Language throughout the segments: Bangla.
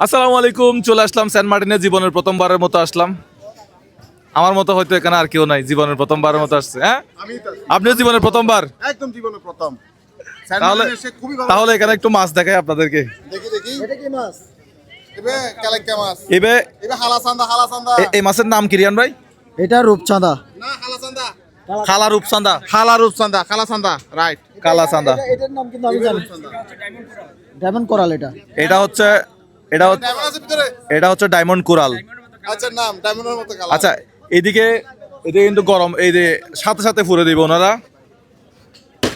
আসসালামু আলাইকুম চলে আসলাম সেন্ট মার্টিনে জীবনের প্রথমবারের মতো আসলাম। আমার মতো হয়তো এখানে আর কেউ নাই জীবনের প্রথমবারের মতো আসছে হ্যাঁ? আমি তো আপনিও জীবনের প্রথমবার? একদম জীবনে প্রথম। তাহলে তাহলে খুবই ভালো তাহলে এখানে একটু মাছ দেখাই আপনাদেরকে। দেখি দেখি। এটা কি মাছ। মাছ এবে এবে হালাসান্দা হালাসান্দা এই মাছের নাম কি রিয়ান ভাই? এটা রূপচাঁদা। না হালাসান্দা খালা রূপসান্দা হালা রূপসান্দা খালাসান্দা রাইট কালা চান্দা এটার নাম কিন্তু আমি জানি। ডায়মন্ড কোরাল এটা। এটা হচ্ছে এটা এটা হচ্ছে ডায়মন্ড কোরাল আচ্ছা নাম ডায়মন্ডের মতো কালার আচ্ছা এদিকে এদিকে কিন্তু গরম এই যে সাথে সাথে ফুরে দিবে ওনারা।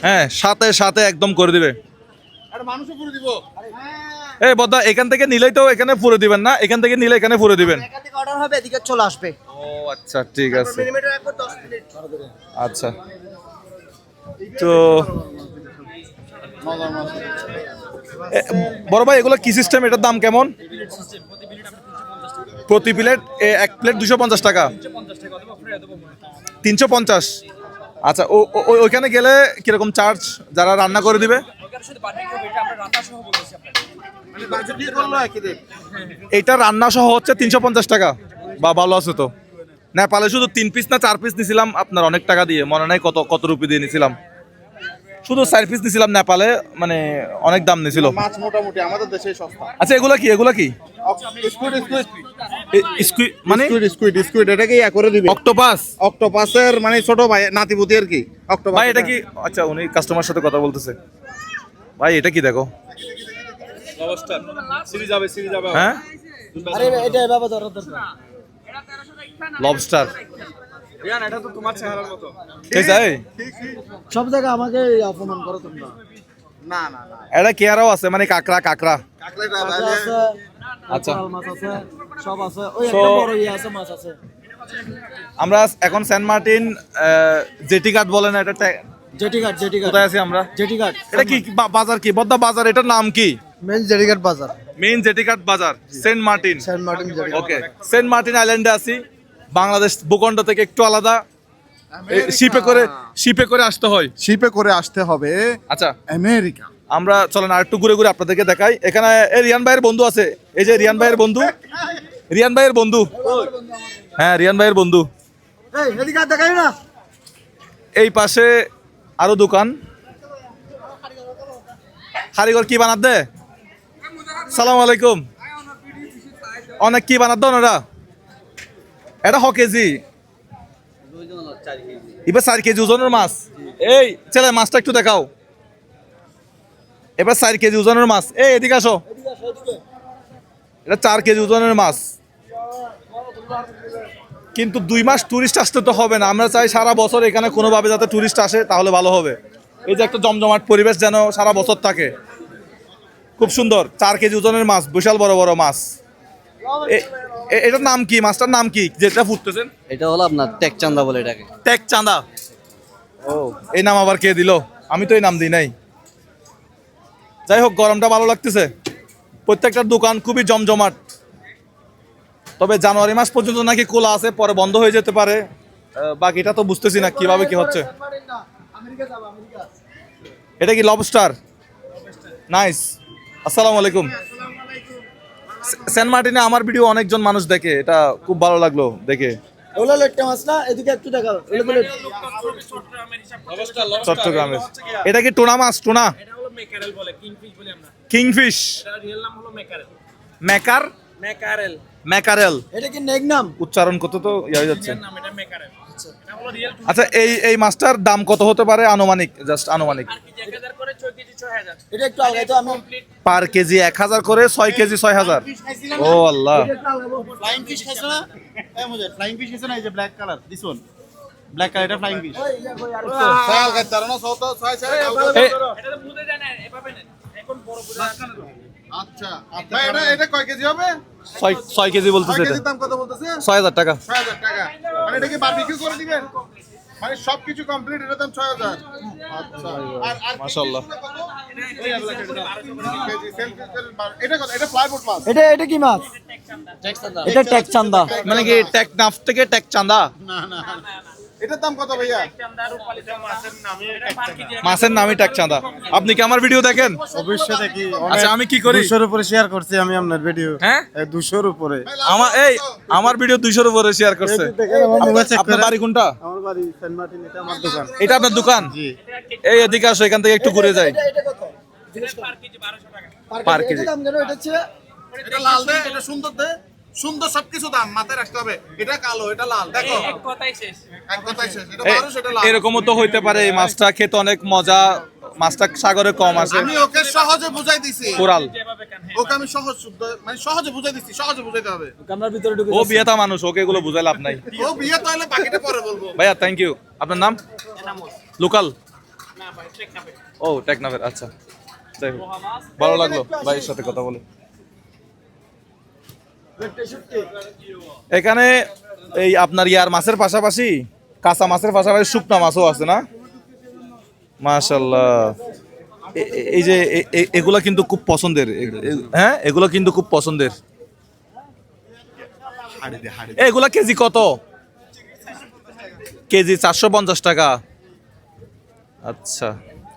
হ্যাঁ সাথে সাথে একদম করে দিবে। আরে মানুষও পুরো দিব। এই বদ্দা এখান থেকে নিলেই তো এখানে ফুরে দিবেন না এখান থেকে নিলে এখানে ফুরে দিবেন। এখান থেকে অর্ডার হবে এদিকে চলে আসবে। ও আচ্ছা ঠিক আছে। মিনিমাম একবার 10 মিনিট। আচ্ছা। তো বড় ভাই, এগুলো কি সিস্টেম এটার দাম কেমন? প্রতি প্লেট এক প্লেট দুশো পঞ্চাশ টাকা। তিনশো পঞ্চাশ। আচ্ছা ও ওইখানে গেলে কীরকম চার্জ যারা রান্না করে দিবে? এটা রান্না সহ হচ্ছে তিনশো পঞ্চাশ টাকা। বা ভালো আছে তো না নেপালে শুধু তিন পিস না, চার পিস নিছিলাম। আপনার অনেক টাকা দিয়ে, মনে নাই কত কত রুপি দিয়ে নিছিলাম। শুধু চার পিস নিছিলাম নেপালে মানে অনেক দাম নিছিল। মাছ মোটামুটি আমাদের দেশে সস্তা। আচ্ছা এগুলা কি এগুলা কি? Squid squid. মানে? স্কুইড স্কুইড স্কুইড এটাকে ইয়া করে দিবে। অক্টোপাস? অক্টোপাসের মানে ছোট ভাই নাতিপুতি আর কি। অক্টোপাস ভাই এটা কি আচ্ছা উনি কাস্টমার সাথে কথা বলতেছে। ভাই এটা কি দেখো? লবস্টার সিরিজ যাবে হ্যাঁ? আরে এটা এভাবে ধরো দরকার লবস্টার ঠিক আছে সব জায়গায় আমাকে অপমান করো তোমরা। না না না। এটা কেয়ারাও আছে মানে কাকড়া কাকড়া। কাকলেটা আছে আচ্ছা। মাছ আছে সব আছে। ওই একটা বড় ইয়ে আছে মাছ আছে। আমরা এখন সেন্ট মার্টিন আহ, জেটি ঘাট বলে না এটা জেটি ঘাট জেটি ঘাট কোথায় আছি আমরা? জেটি ঘাট এটা কি বাজার কি? বদ্দা বাজার এটার নাম কি? মেন জেটি ঘাট বাজার। মেইন জেটি ঘাট বাজার Saint Martin. Saint Martin okay Saint Martin আইল্যান্ডে আছি। বাংলাদেশ ভূখণ্ড থেকে একটু আলাদা। শিপে করে শিপে করে আসতে হয়। শিপে করে আসতে হবে। আচ্ছা। আমেরিকা। আমরা চলেন আর একটু ঘুরে ঘুরে আপনাদেরকে দেখাই। এখানে এই রিয়ান ভাইয়ের বন্ধু আছে। এই যে রিয়ান ভাইয়ের বন্ধু। রিয়ান ভাইয়ের বন্ধু। হ্যাঁ রিয়ান ভাইয়ের বন্ধু। এই দেখাই না। এই পাশে আরও দোকান। কারিগর কি বানাত? দে সালাম আলাইকুম। অনেক কি বানাত দেন ওরা এটা হ কেজি। এবার চার কেজি ওজনের মাছ। এই, ছেলে, মাছটা একটু দেখাও। এবার চার কেজি ওজনের মাছ। এই, এদিকে আসো। এটা চার কেজি ওজনের মাছ। কিন্তু দুই মাস টুরিস্ট আসতে তো হবে না। আমরা চাই সারা বছর এখানে কোনোভাবে যাতে টুরিস্ট আসে, তাহলে ভালো হবে। এই যে একটা জমজমাট পরিবেশ যেন সারা বছর থাকে। খুব সুন্দর। চার কেজি ওজনের মাছ, বিশাল বড় বড় মাছ। এটার নাম কি? মাছটার নাম কি? যেটা ফুটতেছেন? এটা হলো আপনার টেক চান্দা বলে এটাকে। টেক চাঁদা ও এই নাম আবার কে দিল? আমি তো এই নাম দিই নাই। যাই হোক গরমটা ভালো লাগতেছে। প্রত্যেকটা দোকান খুবই জমজমাট। তবে জানুয়ারি মাস পর্যন্ত নাকি খোলা আছে পরে বন্ধ হয়ে যেতে পারে। বাকিটা তো বুঝতেছি না কীভাবে কি হচ্ছে। এটা কি লবস্টার নাইস আসসালামু আলাইকুম। সেন্ট মার্টিনে আমার ভিডিও অনেকজন মানুষ দেখে এটা খুব ভালো লাগল দেখে। ওগুলো লেটকা মাছ না? এদিকে একটু দেখাও চট্টগ্রামের। এটা কি টোনা মাছ? টোনা? Kingfish maker mackerel. এটা কি নেক নাম? উচ্চারণ কত তো ইয়ে হয়ে যাচ্ছে। আচ্ছা। এই এই মাছটার দাম কত হতে পারে আনুমানিক? জাস্ট আনুমানিক। এটা একটু আলগাই তো আমি পার কেজি এক হাজার করে ছয় কেজি ছয় হাজার। ও আল্লাহ। ফ্লাইং ফিশ খাইছো না? এই মুজে ফ্লাইং ফিশ খাইছো না? এই যে black colour this one black colour এটা ফ্লাইং ফিশ সাল খাইতার না সত ছয় ছয় এ- আচ্ছা ভাই এটা এটা কয় কেজি হবে? ছয় ছয় কেজি ছয় বলতেছে এটা। কেজির দাম কত বলতেছে? ছয় হাজার টাকা। ছয় হাজার টাকা। মানে এটা কি বারবিকিউ করে দিবেন? মানে সবকিছু কমপ্লিট এর দাম ছয় হাজার। আচ্ছা আর আর মাশাআল্লাহ। এটা কত? এটা মাছ। এটা এটা কি মাছ? এটা টেক চান্দা মানে কি টেক নাফ থেকে টেক চান্দা না না। এটার দাম কত ভাইয়া? মাছের নামই টাক চাঁদা আপনি কি আমার ভিডিও দেখেন? অবশ্যই দেখি। আচ্ছা আমি কি করি? দুশোর উপরে শেয়ার করছি আমি আপনার ভিডিও হ্যাঁ? দুশোর উপরে। আমার এই আমার ভিডিও দুইশোর উপরে শেয়ার করছে। আপনার বাড়ি কোনটা? আমার বাড়ি সেন্ট মার্টিন এটা আমার দোকান। এটা আপনার দোকান? জি। এই এদিকে আসো এখান থেকে একটু ঘুরে যাই। এটা কত? Per KG. দাম কেন এটা হচ্ছে এটা লাল দে এটা সুন্দর দে। সুন্দর সবকিছু দাম মাথায় রাখতে হবে। এটা কালো এটা লাল দেখো। এক কথাই শেষ। এটা এ- বারোশো এটা লাল। এরকমও তো হইতে পারে এই মাছটা খেতে অনেক মজা মাছটা সাগরে কম আসে। আমি ওকে সহজে বুঝাই দিছি। কোরাল। ওকে আমি সহজ শুদ্ধ মানে সহজে বুঝাই দিছি সহজে বুঝাইতে হবে। কামরার ভিতরে ঢুকে ও বিয়েতা মানুষ ওকে এগুলো বুঝাই লাভ নাই। ও বিয়ে তো হলে বাকিটা পরে বলব। ভাইয়া থ্যাংক ইউ আপনার নাম? লোকাল? না ভাই টেকনাফের ও টেকনাফের আচ্ছা। যাই হোক। ভালো লাগল ভাইয়ের সাথে কথা বলে। এখানে এই আপনার ইয়ার মাছের পাশাপাশি, কাঁচা মাছের পাশাপাশি শুকনা মাছও আছে না? মাশাল্লাহ। এই যে এগুলা কিন্তু খুব পছন্দের। হ্যাঁ? এগুলো কিন্তু খুব পছন্দের। এগুলা কেজি কত? কেজি চারশো পঞ্চাশ টাকা। আচ্ছা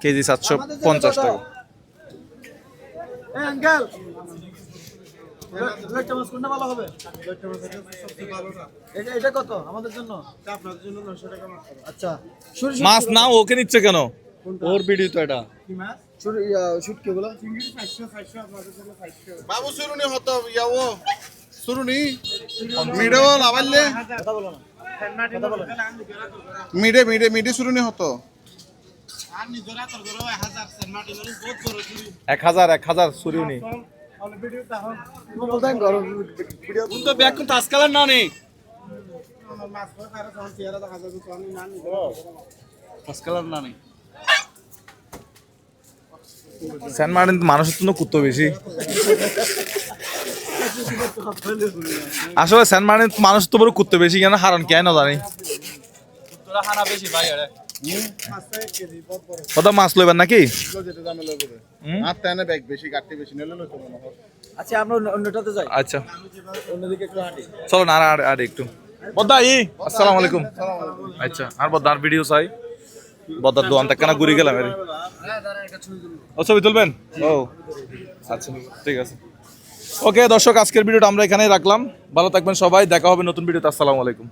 কেজি সাতশো পঞ্চাশ টাকা। আঙ্কেল। লইট্টা মাছ কোনটা ভালো হবে এটা এটা কত আমাদের জন্য? আপনাদের জন্য নশো টাকা মাছ আচ্ছা মাছ না ওকে নিচ্ছে কেন? ওর ভিডিও তো এটা। কি মাছ? শুটকি ওগুলো বাবু সুরুনি হতো ইয়াও সুরুনি? মিডে বল আবাইলে কথা বলো না। কথা বলো না। মিডে মিডে মিডে সুরুনি হতো। এক হাজার এক হাজার সুরিউনি মানুষের জন্য কুত্তো বেশি আসলে সেন্ট মার্টিন মানুষ তো বড় কুত্তো বেশি কেন? হারান কেন জানি। হানা বেশি, ভাই কত মাছ লইবেন নাকি? আচ্ছা আমরা অন্যটাতে যাই। আচ্ছা। অন্যদিকে একটু হাঁটি। চলো না আর আর- একটু। বদ্দা ই আসসালামু আলাইকুম। আচ্ছা আর বদ্দা আর ভিডিও চাই। বদ্দার দোকান থেকে কেন ঘুরে গেলাম ও ছবি তুলবেন? ও আচ্ছা ঠিক আছে। ওকে দর্শক আজকের ভিডিওটা আমরা এখানেই রাখলাম। ভালো থাকবেন সবাই দেখা হবে নতুন ভিডিওতে আসসালামু আলাইকুম।